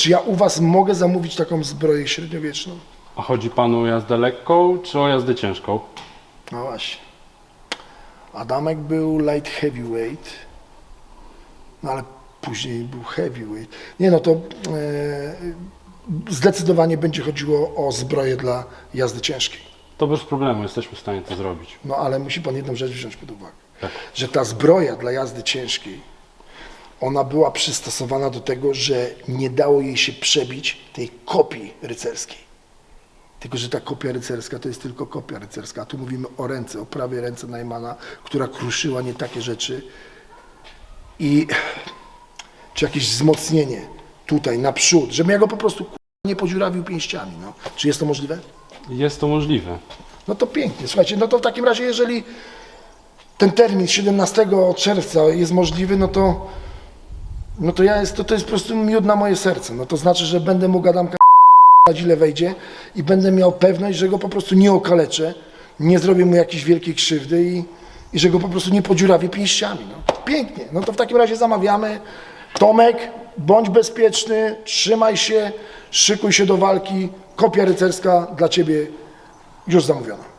Czy ja u was mogę zamówić taką zbroję średniowieczną? A chodzi panu o jazdę lekką, czy o jazdę ciężką? No właśnie. Adamek był light heavyweight, no ale później był heavyweight. Nie no to e, zdecydowanie będzie chodziło o zbroję dla jazdy ciężkiej. To bez problemu, jesteśmy w stanie to zrobić. No ale musi pan jedną rzecz wziąć pod uwagę, Tak. że ta zbroja dla jazdy ciężkiej, ona była przystosowana do tego, że nie dało jej się przebić tej kopii rycerskiej. Tylko, że ta kopia rycerska to jest tylko kopia rycerska, a tu mówimy o ręce, o prawej ręce Najmana, która kruszyła nie takie rzeczy i czy jakieś wzmocnienie tutaj naprzód, żebym ja go po prostu nie podziurawił pięściami. No. Czy jest to możliwe? Jest to możliwe. No to pięknie. Słuchajcie, no to w takim razie, jeżeli ten termin 17 czerwca jest możliwy, no to, no to ja jest, to, to jest po prostu miód na moje serce. No to znaczy, że będę mógł Adamka dać ile wejdzie i będę miał pewność, że go po prostu nie okaleczę, nie zrobię mu jakiejś wielkiej krzywdy i, i że go po prostu nie podziurawię pięściami. No. Pięknie. No to w takim razie zamawiamy. Tomek, bądź bezpieczny, trzymaj się, szykuj się do walki. Kopia rycerska dla Ciebie już zamówiona.